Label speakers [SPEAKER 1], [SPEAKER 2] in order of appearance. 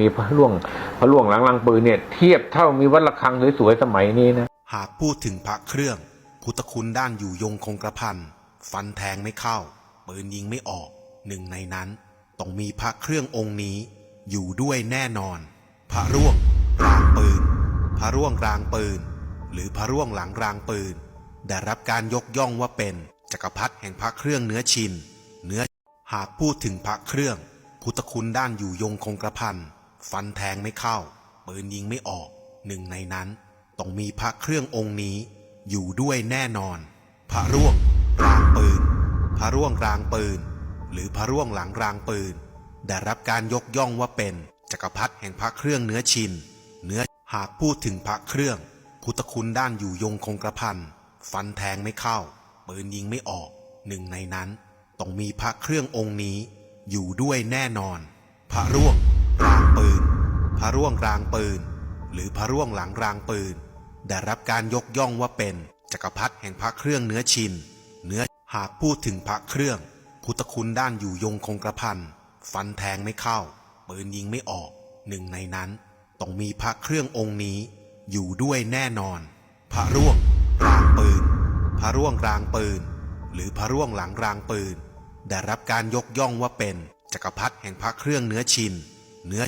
[SPEAKER 1] มีพระล่วงพระล่วงหลังลังปืนเนี่ยเทียบเท่ามีวัดระฆังสวยๆสมัยนี้นะ
[SPEAKER 2] หากพูดถึงพระเครื่องพุทธคุณด้านอยู่ยงคงกระพันฟันแทงไม่เข้าปืนยิงไม่ออกหนึ่งในนั้นต้องมีพระเครื่ององค์นี้ อยู่ด้วยแน่นอน พระร่วงรางปืน พระร่วงรางปืน หรือพระร่วงหลังรางปืน ได้รับการยกย่องว่าเป็นจักรพรรดิแห่งพระเครื่องเนื้อชินเนื้อหากพูดถึงพระเครื่องพุทธคุณด้านอยู่ยงคงกระพัน ฟันแทงไม่เข้า ปืนยิงไม่ออก หนึ่งในนั้น ต้องมีพระเครื่ององค์นี้ อยู่ด้วยแน่นอน พระร่วงรางปืน พระร่วงรางปืน หรือพระร่วงหลังรางปืน ได้รับการยกย่องว่าเป็นจักรพรรดิแห่งพระเครื่องเนื้อชิน เนื้อหากพูดถึงพระเครื่อง พุทธคุณด้านอยู่ยงคงกระพันฟันแทงไม่เข้า ปืนยิงไม่ออก หนึ่งในนั้น ต้องมีพระเครื่ององค์นี้ อยู่ด้วยแน่นอน พระร่วง พระร่วงรางปืน หรือพระร่วงหลังรางปืน ได้รับการยกย่องว่าเป็นจักรพรรดิแห่งพระเครื่องเนื้อชิน เนื้อหากพูดถึงพระเครื่อง พุทธคุณด้านอยู่ยงคงกระพันฟันแทงไม่เข้า ปืนยิงไม่ออก หนึ่งในนั้นต้องมีพระเครื่ององค์นี้ อยู่ด้วยแน่นอน พระร่วงรางปืน พระร่วงรางปืน หรือพระร่วงหลังรางปืน ได้รับการยกย่องว่าเป็นจักรพรรดิแห่งพระเครื่องเนื้อชิน เนื้อ